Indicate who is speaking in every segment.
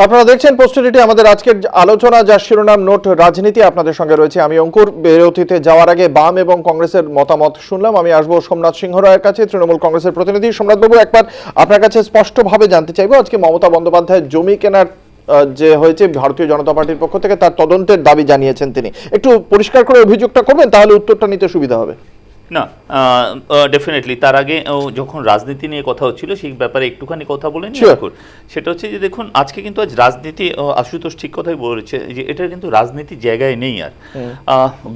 Speaker 1: আপনারা দেখছেন পোস্টারিটি আমাদের আজকের আলোচনা, যার শিরোনাম নোট রাজনীতি আপনাদের সঙ্গে রয়েছে। আমি অঙ্কুর, বিরতিতে যাওয়ার আগে বাম এবং কংগ্রেসের মতামত শুনলাম। আমি আসব সোমনাথ সিংহ রায়ের কাছে, তৃণমূল কংগ্রেসের প্রতিনিধি সোমনাথ বাবু, একবার আপনার কাছে স্পষ্টভাবে জানতে চাইব। আজকে মমতা বন্দ্যোপাধ্যায় জমি কেনার যে হয়েছে, ভারতীয় জনতা পার্টির পক্ষ থেকে তার তদন্তের দাবি জানিয়েছেন তিনি। একটু পরিষ্কার করে অভিযোগটা করবেন, তাহলে উত্তরটা নিতে সুবিধা হবে।
Speaker 2: না ডেফিনেটলি তার আগে যখন রাজনীতি নিয়ে কথা হচ্ছিল সেই ব্যাপারে একটুখানি কথা বলে নিই সেটা হচ্ছে যে দেখুন আজকে কিন্তু আজ রাজনীতি আশুতোষ ঠিক কথাই বলেছে যে এটা কিন্তু রাজনীতির জায়গায় নেই আর।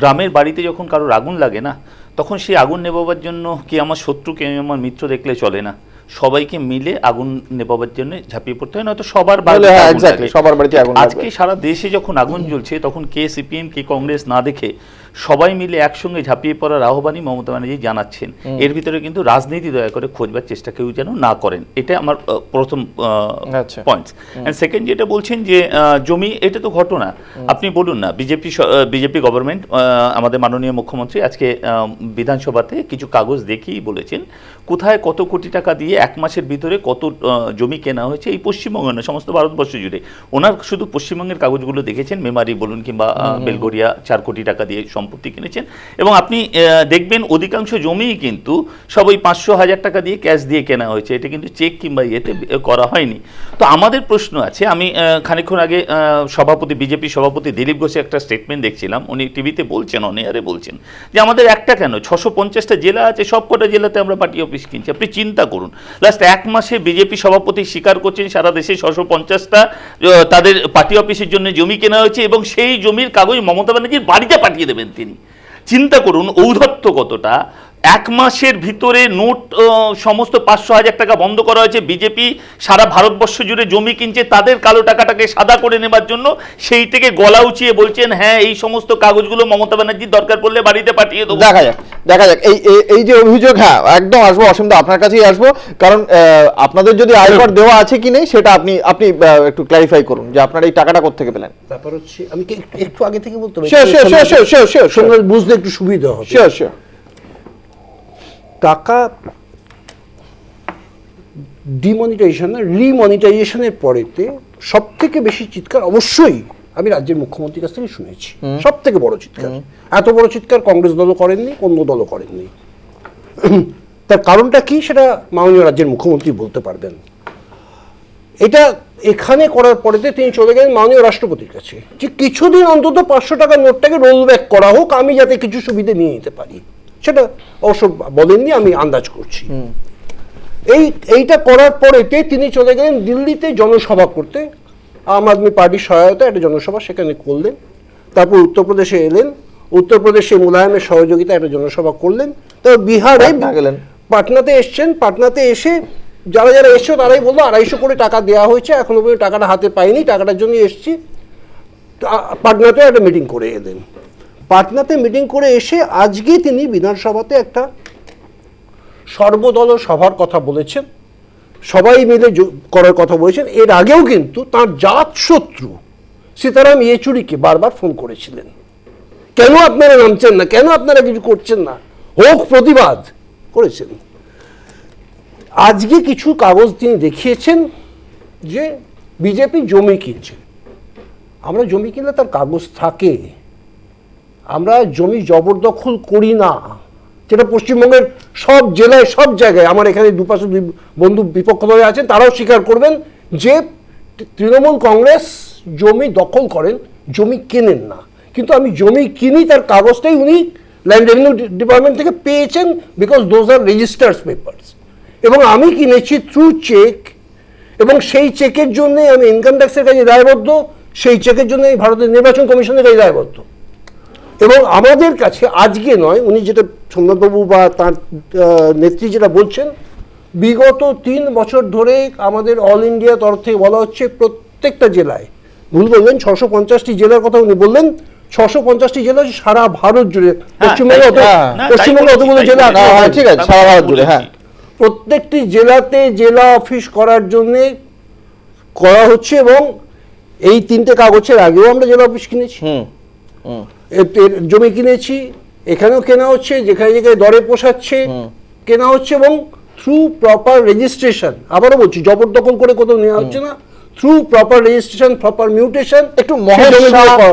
Speaker 2: গ্রামের বাড়িতে যখন কারোর আগুন লাগে না তখন সেই আগুন নেবাবার জন্য কি আমার শত্রু কে আমার মিত্র দেখলে চলে না। সবাইকে মিলে আগুন নেবাবার জন্য ঝাঁপিয়ে পড়তে হয় নয়তো সবার বাড়িতে
Speaker 1: হ্যাঁ। সবার বাড়িতে আগুন
Speaker 2: আজকে সারা দেশে যখন আগুন জ্বলছে তখন কে সিপিএম কে কংগ্রেস না দেখে সবাই মিলে একসঙ্গে ঝাঁপিয়ে পড়ার আহ্বানই মমতা ব্যানার্জি জানাচ্ছেন। এর ভিতরে কিন্তু রাজনীতি দয়া করে খোঁজবার চেষ্টা কেউ যেন না করেন। এটা আমার প্রথম
Speaker 1: আচ্ছা।
Speaker 2: পয়েন্ট অ্যান্ড সেকেন্ড যেটা বলছেন যে জমি এটা তো ঘটনা। আপনি বলুন না বিজেপি বিজেপি গভর্নমেন্ট আমাদের মাননীয় মুখ্যমন্ত্রী আজকে বিধানসভাতে কিছু কাগজ দেখিয়েই বলেছেন কোথায় কত কোটি টাকা দিয়ে এক মাসের ভিতরে কত জমি কেনা হয়েছে এই পশ্চিমবঙ্গ না সমস্ত ভারতবর্ষ জুড়ে। ওনার শুধু পশ্চিমবঙ্গের কাগজগুলো দেখেছেন মেমারি বলুন কিংবা আহ, বেলগড়িয়া চার কোটি টাকা দিয়ে সম্পত্তি কিনেছেন। এবং আপনি দেখবেন অধিকাংশ জমিই কিন্তু সব ওই পাঁচশো হাজার টাকা দিয়ে ক্যাশ দিয়ে কেনা হয়েছে। এটা কিন্তু চেক কিংবা ইয়েতে করা হয়নি। তো আমাদের প্রশ্ন আছে আমি আহ, খানিকক্ষণ আগে সভাপতি বিজেপি সভাপতি দিলীপ ঘোষের একটা স্টেটমেন্ট দেখছিলাম। উনি টিভিতে বলছেন অনেয়ারে বলছেন যে আমাদের একটা কেন? ছশো পঞ্চাশটা জেলা আছে সব কটা জেলাতে আমরা পার্টি অফিস কিনছি। আপনি চিন্তা করুন। লাস্ট এক মাসে বিজেপি সভাপতি স্বীকার করছেন সারা দেশে ছশো পঞ্চাশটা তাদের পার্টি অফিসের জন্য জমি কেনা হয়েছে এবং সেই জমির কাগজ মমতা ব্যানার্জির বাড়িতে পাঠিয়ে দেবেন তিনি। চিন্তা করুন ঔদ্ধত্য কতটা? এক মাসের ভিতরে নোট সমস্ত পাঁচশো হাজার টাকা বন্ধ করা হয়েছে। বিজেপি সারা ভারতবর্ষ জুড়ে জমি কিনছে তাদের কালো টাকাটাকে সাদা করে নেবার জন্য সেই থেকে গলা উঁচিয়ে বলছেন হ্যাঁ এই সমস্ত কাগজগুলো মমতা ব্যানার্জির দরকার পড়লে বাড়িতে পাঠিয়ে দেবো।
Speaker 1: দেখা যাক দেখা যাক। এই এই- যে অভিযোগ হ্যাঁ একদম আসব অসীমদা আপনার কাছেই আসব। কারণ আহ, আপনাদের যদি আয়কর দেওয়া আছে কি নেই সেটা আপনি আপনি একটু ক্লারিফাই করুন যে আপনার এই টাকাটা কোথেকে পেলেন।
Speaker 3: ব্যাপার হচ্ছে আমি কি একটু- আগে থেকে বলতে পারি. বুঝতে একটু সুবিধা হবে।
Speaker 1: শিওর শিওর
Speaker 3: টাকা ডিমনিটাইজেশন না রিমনিটাইজেশনের পরেতে সব থেকে বেশি চিৎকার অবশ্যই আমি রাজ্যের মুখ্যমন্ত্রীর কাছ থেকে শুনেছি। সব থেকে বড় চিৎকার। এত বড় চিৎকার কংগ্রেস দলও করেননি অন্য দলও করেননি। তার কারণটা কি সেটা মাননীয় রাজ্যের মুখ্যমন্ত্রী বলতে পারবেন। এটা এখানে করার পরেতে তিনি চলে গেলেন মাননীয় রাষ্ট্রপতির কাছে। যে কিছুদিন অন্তত পাঁচশো টাকার নোটটাকে রোল ব্যাক করা হোক আমি যাতে কিছু সুবিধে নিয়ে নিতে পারি। সেটা অবশ্য বলেননি আমি আন্দাজ করছি। এই এইটা করার পরেতে তিনি চলে গেলেন দিল্লিতে জনসভা করতে। আম আদমি পার্টির সহায়তা একটা জনসভা সেখানে করলেন। তারপর উত্তরপ্রদেশে এলেন। উত্তরপ্রদেশে মুলায়মের সহযোগিতা একটা জনসভা করলেন। তারপর বিহারে
Speaker 1: গেলেন।
Speaker 3: পাটনাতে এসছেন। পাটনাতে এসে যারা যারা এসছো তারাই বলল আড়াইশো করে টাকা দেওয়া হয়েছে এখনও পর্যন্ত টাকাটা হাতে পাইনি টাকাটার জন্য এসছি। তা- পাটনাতে একটা মিটিং করে এলেন। পাটনাতে মিটিং করে এসে আজকে তিনি বিধানসভাতে একটা সর্বদল সভার কথা বলেছেন। সবাই মিলে করার কথা বলেছেন। এর আগেও কিন্তু তার জাত শত্রু সীতারাম ইয়েচুরিকে বারবার ফোন করেছিলেন। কেন আপনারা নামছেন না? কেন আপনারা কিছু করছেন না? হোক প্রতিবাদ করেছেন। আজকে কিছু কাগজ তিনি দেখিয়েছেন যে বিজেপি জমি কিনছে। আমরা জমি কিনলে তার কাগজ থাকে। আমরা জমি জবরদখল করি না। যেটা পশ্চিমবঙ্গের সব জেলায়, সব জায়গায়, আমার এখানে দুপাশে দুই বন্ধু বিপক্ষ দলে আছেন, তারাও স্বীকার করবেন যে তৃণমূল কংগ্রেস জমি দখল করেন, জমি কেনেন না। কিন্তু আমি জমি কিনি তার কাগজটাই উনি ল্যান্ড রেভিনিউ ডিপার্টমেন্ট থেকে পেয়েছেন because those are registers papers এবং আমি কিনেছি থ্রু চেক এবং সেই চেকের জন্য আমি ইনকাম ট্যাক্সের কাছে দায়বদ্ধ, সেই চেকের জন্য আমি ভারতের নির্বাচন কমিশনের কাছে দায়বদ্ধ। এবং আমাদের কাছে আজকে নয় উনি যেটা সোমনাথবাবু বা তার নেত্রী যেটা বলছেন বিগত তিন বছর ধরে আমাদের অল ইন্ডিয়া তরফ থেকে বলা হচ্ছে প্রত্যেকটা জেলায় ভুল বললেন ছশো পঞ্চাশটি জেলার কথা উনি বললেন ছশো পঞ্চাশটি জেলা সারা ভারত জুড়ে পশ্চিমবঙ্গে অত
Speaker 1: হ্যাঁ,
Speaker 2: না, তাই
Speaker 3: পশ্চিমবঙ্গে অতগুলো জেলা।
Speaker 1: হ্যাঁ, ঠিক আছে সারা ভারত জুড়ে হ্যাঁ।
Speaker 3: প্রত্যেকটি জেলাতে জেলা অফিস করার জন্যে করা হচ্ছে এবং এই তিনটে কাগজের আগেও আমরা জেলা অফিস কিনেছি।
Speaker 1: হুম।
Speaker 3: জমি কিনেছি এখানেও কেনা হচ্ছে যেখানে যেখানে দরে পোষাচ্ছে কেনা হচ্ছে এবং থ্রু প্রপার রেজিস্ট্রেশন আবারও বলছি জবরদখল করে কোথাও নেওয়া হচ্ছে না। Through proper registration proper mutation
Speaker 1: একটু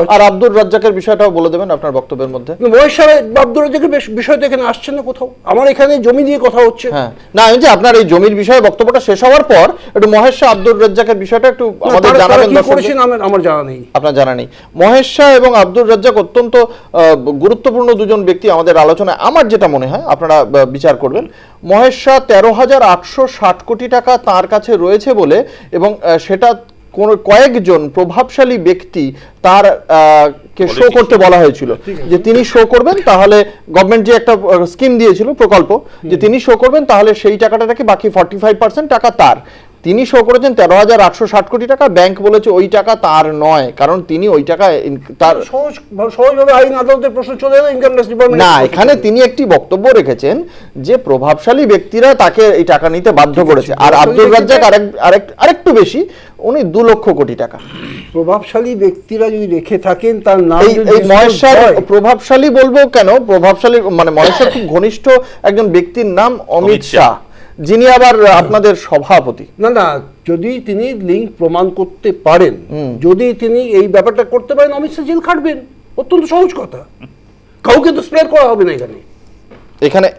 Speaker 1: আর আব্দুর রাজ্জাকের বিষয়টাও বলে দেবেন আপনার বক্তব্যের মধ্যে।
Speaker 3: মহেশ্বর আব্দুল রাজ্জাকের বেশ- বিষয় তো এখানে আসছে না কোথাও। আমার এখানে জমি নিয়ে কথা হচ্ছে।
Speaker 1: হ্যাঁ। না আমি যে আপনার এই জমির বিষয়ে বক্তব্যটা শেষ হওয়ার পর একটু মহেশ শাহ আব্দুর রাজ্জাকের বিষয়টা একটু আমাদের জানাবেন
Speaker 3: করেছেন আমার জানা নেই।
Speaker 1: আপনার জানা নেই। মহেশ এবং আব্দুর রাজ্জাক অত্যন্ত গুরুত্বপূর্ণ দুজন ব্যক্তি আমাদের আলোচনায়। আমার যেটা মনে হয় আপনারা বিচার করবেন। মহেশ তেরো হাজার আটশো ষাট কোটি টাকা তার কাছে রয়েছে বলে এবং সেটা কোন কয়েকজন প্রভাবশালী ব্যক্তি তার কে শো করতে বলা হয়েছিল। যে তিনি শো করবেন তাহলে গভর্নমেন্ট যে একটা স্কিম দিয়েছিল প্রকল্প যে তিনি শো করবেন তাহলে সেই টাকাটা নাকি বাকি ফর্টি ফাইভ পার্সেন্ট টাকা তার। তিনি শো করেছেন তেরো হাজার আটশো ষাট কোটি টাকা। ব্যাংক বলেছে ওই টাকা তার নয় কারণ তিনি ওই টাকা তার
Speaker 3: সহজভাবে আইন আদালতের প্রশ্ন চলে এলো ইনকাম ট্যাক্স ডিপার্টমেন্ট
Speaker 1: না এখানে তিনি একটি বক্তব্য রেখেছেন যে প্রভাবশালী ব্যক্তিরা তাকে এই টাকা নিতে বাধ্য করেছে। আর আব্দুল রাজ্জাক আরেক আরেক আরেকটু বেশি উনি দু লক্ষ কোটি টাকা।
Speaker 3: প্রভাবশালী ব্যক্তিরা যদি রেখে থাকেন তার নাম
Speaker 1: এই মহেশ্বর প্রভাবশালী বলব কেন? প্রভাবশালী মানে মহেশ্বর খুব ঘনিষ্ঠ একজন ব্যক্তির নাম অমিত
Speaker 2: শাহ।
Speaker 1: যিনি আবার আপনাদের সভাপতি।
Speaker 3: না না যদি তিনি লিঙ্ক প্রমাণ করতে পারেন যদি তিনি এই ব্যাপারটা করতে পারেন অমিত শাহ জেল খাটবেন। অত্যন্ত সহজ কথা। কাউকে তো স্পেয়ার করা হবে না এখানে।
Speaker 1: এখানে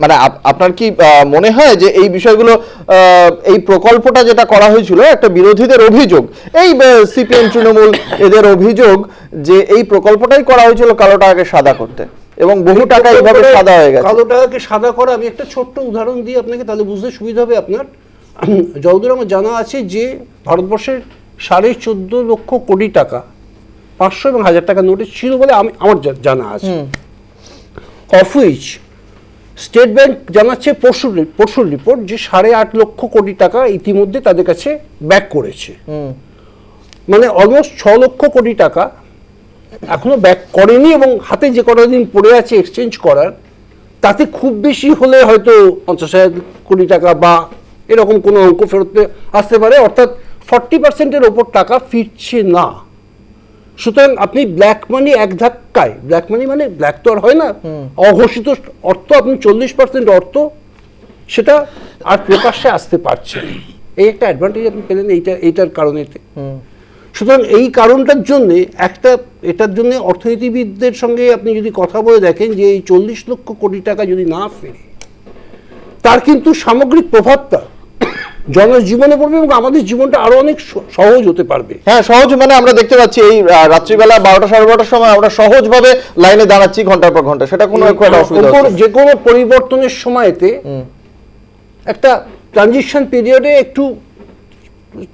Speaker 1: মানে আপ- আপনার কি মনে হয় যে এই বিষয়গুলো আহ, এই প্রকল্পটা যেটা করা হয়েছিল একটা বিরোধীদের অভিযোগ এই সিপিএম তৃণমূল এদের অভিযোগ যে এই প্রকল্পটাই করা হয়েছিল কালো টাকাকে সাদা করতে। এবং বহু টাকা এইভাবে সাদা হয়ে গেছে।
Speaker 3: কালো টাকাকে সাদা করা আমি একটা ছোট্ট উদাহরণ দিই আপনাকে তাহলে বুঝতে সুবিধা হবে আপনার। যতদূর আমার জানা আছে যে ভারতবর্ষের সাড়ে চোদ্দ লক্ষ কোটি টাকা পাঁচশো এবং হাজার টাকা নোটিশ ছিল বলে আমি আমার জানা আছে। অফ হুইচ স্টেট ব্যাংক জানাচ্ছে পরশু পরশুর রিপোর্ট যে সাড়ে আট লক্ষ কোটি টাকা ইতিমধ্যে তাদের কাছে ব্যাক করেছে। মানে অলমোস্ট ছ লক্ষ কোটি টাকা এখনও ব্যাক করেনি এবং হাতে যে কটা দিন পড়ে আছে এক্সচেঞ্জ করার তাতে খুব বেশি হলে হয়তো পঞ্চাশ হাজার কোটি টাকা বা এরকম কোনো অঙ্ক ফেরত আসতে পারে। অর্থাৎ ফর্টি পার্সেন্টের ওপর টাকা ফিরছে না। সুতরাং আপনি ব্ল্যাক মানি এক ধাক্কায় ব্ল্যাক মানি মানে ব্ল্যাক তো আর হয় না অঘোষিত অর্থ আপনি চল্লিশ পার্সেন্ট অর্থ সেটা আর প্রকাশ্যে আসতে পারছে এই একটা অ্যাডভান্টেজ আপনি পেলেন এইটা এইটার কারণেতে। সুতরাং এই কারণটার জন্য একটা এটার জন্য অর্থনীতিবিদদের সঙ্গে আপনি যদি কথা বলে দেখেন যে এই চল্লিশ লক্ষ কোটি টাকা যদি না ফেরে তার কিন্তু সামগ্রিক প্রভাবটা জনজীবনে পড়বে এবং আমাদের জীবনটা আরও অনেক সহজ হতে পারবে।
Speaker 1: হ্যাঁ সহজ মানে আমরা দেখতে পাচ্ছি এই রাত্রিবেলা বারোটা সাড়ে বারোটার সময় আমরা সহজভাবে লাইনে দাঁড়াচ্ছি ঘণ্টার পর ঘণ্টা। সেটা কোনো অসুবিধা।
Speaker 3: যে কোনো পরিবর্তনের সময়তে একটা ট্রানজিশন পিরিয়ডে একটু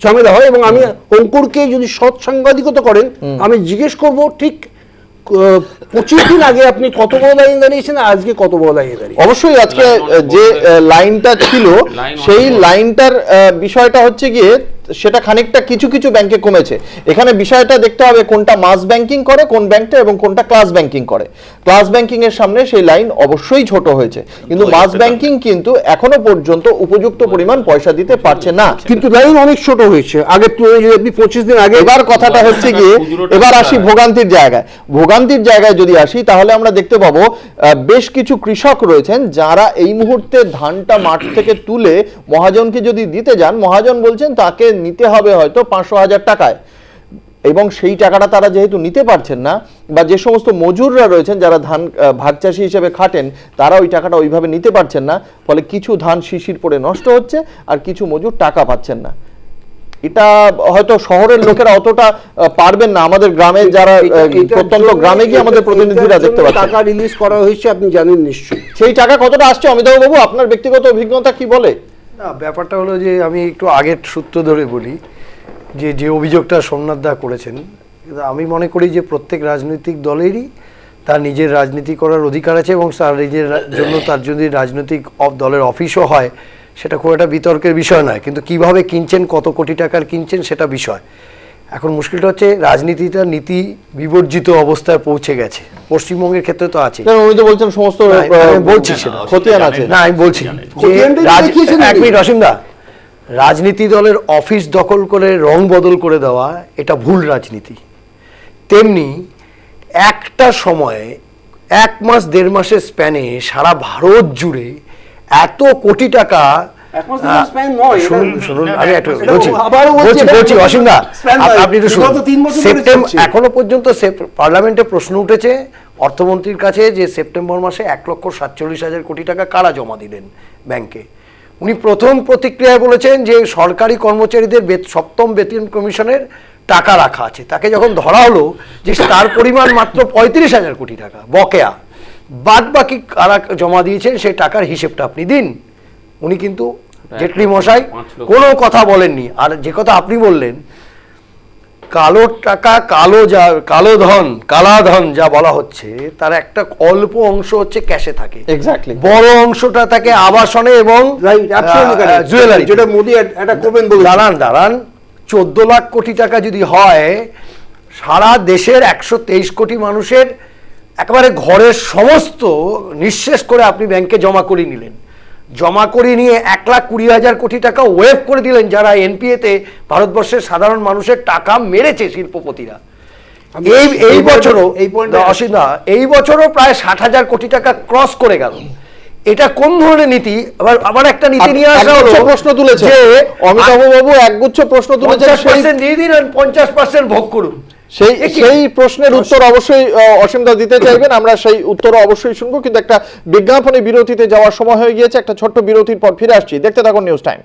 Speaker 3: ঝামেলা হয় এবং আমি অঙ্কুরকে যদি সৎ সাংবাদিকতা করেন আমি জিজ্ঞেস করব ঠিক আহ, পঁচিশ দিন আগে আপনি কত বড় লাইন দাঁড়িয়েছেন আজকে কত বড় লাইনে দাঁড়িয়ে
Speaker 1: অবশ্যই আজকে যে লাইনটা ছিল সেই লাইনটার আহ, বিষয়টা হচ্ছে গিয়ে সেটা খানিকটা কিছু কিছু ব্যাংকে কমেছে। এখানে বিষয়টা দেখতে হবে কোনটা মাস ব্যাংকিং করে কোন ব্যাংকটা এবং কোনটা ক্লাস ব্যাংকিং করে। ক্লাস ব্যাংকিং এর সামনে সেই লাইন অবশ্যই ছোট হয়েছে। কিন্তু মাস ব্যাংকিং কিন্তু এখনও পর্যন্ত উপযুক্ত পরিমাণ পয়সা দিতে পারছে না।
Speaker 3: কিন্তু লাইন অনেক ছোট হয়েছে। আগের তুলনায় যদি আপনি পঁচিশ দিন আগে
Speaker 1: এবার কথাটা হচ্ছে গিয়ে এবার আসি ভোগান্তির জায়গায়। ভোগান্তির জায়গায় যদি আসি তাহলে আমরা দেখতে পাবো বেশ কিছু কৃষক রয়েছেন যারা এই মুহূর্তে ধানটা মাঠ থেকে তুলে মহাজনকে যদি দিতে যান মহাজন বলছেন তাকে নিতে হবে হয়তো পাঁচশো হাজার টাকায়। এবং সেই টাকাটা তারা যেহেতু নিতে পারছেন না বা যে সমস্ত মজুররা রয়েছেন যারা ধান ভাগ চাষি হিসেবে খাটেন তারা ওই টাকাটা ওইভাবে নিতে পারছেন না ফলে কিছু ধান শিশির পড়ে নষ্ট হচ্ছে আর কিছু মজুর টাকা পাচ্ছেন না। এটা হয়তো শহরের লোকেরা অতটা পারবেন না। আমাদের গ্রামে যারা প্রত্যন্ত গ্রামে গিয়ে আমাদের প্রতিনিধিরা দেখতে পাচ্ছেন।
Speaker 3: টাকা রিলিজ করা হয়েছে আপনি জানেন নিশ্চয়ই।
Speaker 1: সেই টাকা কতটা আসছে অমিতাভ বাবু? আপনার ব্যক্তিগত অভিজ্ঞতা কি বলে?
Speaker 4: না, ব্যাপারটা হলো যে আমি একটু আগের সূত্র ধরে বলি যে যে অভিযোগটা সোমনাথ দা করেছেন, আমি মনে করি যে প্রত্যেক রাজনৈতিক দলেরই তার নিজের রাজনীতি করার অধিকার আছে এবং তার নিজের জন্য তার যদি রাজনৈতিক দলের অফিসও হয়, সেটা খুব একটা বিতর্কের বিষয় নয়। কিন্তু কীভাবে কিনছেন, কত কোটি টাকার কিনছেন, সেটা বিষয়। এখন মুশকিলটা হচ্ছে রাজনীতিটা নীতি বিবর্জিত অবস্থায় পৌঁছে গেছে। পশ্চিমবঙ্গের ক্ষেত্রে তো আছে
Speaker 1: উনি তো বলছেন সমস্ত
Speaker 4: বলছি
Speaker 2: না,
Speaker 1: খতিয়ান আছে।
Speaker 4: না। আমি বলছি এক মিনিট অসীমদা। রাজনীতি দলের অফিস দখল করে রং বদল করে দেওয়া এটা ভুল রাজনীতি। তেমনি একটা সময়ে এক মাস দেড় মাসের স্প্যানে সারা ভারত জুড়ে এত কোটি টাকা এখনও পর্যন্ত পার্লামেন্টে প্রশ্ন উঠেছে অর্থমন্ত্রীর কাছে যে সেপ্টেম্বর মাসে এক লক্ষ সাতচল্লিশ হাজার কোটি টাকা কারা জমা দিলেন ব্যাংকে। উনি প্রথম প্রতিক্রিয়ায় বলেছেন যে সরকারি কর্মচারীদের সপ্তম বেতন কমিশনের টাকা রাখা আছে। তাকে যখন ধরা হলো যে তার পরিমাণ মাত্র পঁয়ত্রিশ হাজার কোটি টাকা বকেয়া। বাদ বাকি কারা জমা দিয়েছেন সেই টাকার হিসেবটা আপনি দিন। উনি কিন্তু জেটলি মশাই কোনো কথা বলেননি। আর যে কথা আপনি বললেন কালো টাকা কালো যা কালো ধন কালা ধন যা বলা হচ্ছে তার একটা অল্প অংশ হচ্ছে ক্যাশে থাকে।
Speaker 1: Exactly.
Speaker 4: বড় অংশটা থাকে আবাসনে এবং. জুয়েলারি
Speaker 3: যেটা মোদি এক- একটা করবেন বলে
Speaker 4: দাঁড়ান দাঁড়ান। চোদ্দ লাখ কোটি টাকা যদি হয় সারা দেশের একশো তেইশ কোটি মানুষের একেবারে ঘরের সমস্ত নিঃশেষ করে আপনি ব্যাংকে জমা করে নিলেন। জমা করে নিয়ে এক লাখ কুড়ি হাজার কোটি টাকা ওয়েভ করে দিলেন যারা এনপিএতে ভারতবর্ষের সাধারণ মানুষের টাকা মেরেছে শিল্পপতিরা। এই এই বছরও
Speaker 3: এই
Speaker 4: অসীম এই বছরও প্রায় ষাট হাজার কোটি টাকা ক্রস করে গেল। এটা কোন ধরনের নীতি? আবার আবার একটা নীতি নিয়ে আসা হলো
Speaker 1: প্রশ্ন তুলেছে
Speaker 4: যে
Speaker 1: অমিতাভ বাবু একগুচ্ছ প্রশ্ন
Speaker 4: পার্সেন্ট দিয়ে দিন আর পঞ্চাশ পার্সেন্ট ভোগ করুন।
Speaker 1: সেই সেই প্রশ্নের উত্তর অবশ্যই অসীমদা দিতে চাইবেন। আমরা সেই উত্তর অবশ্যই শুনব। কিন্তু একটা বিজ্ঞাপনে বিরতিতে যাওয়ার সময় হয়ে গিয়েছে। একটা ছোট্ট বিরতির পর ফিরে আসছি। দেখতে থাকুন নিউজ টাইম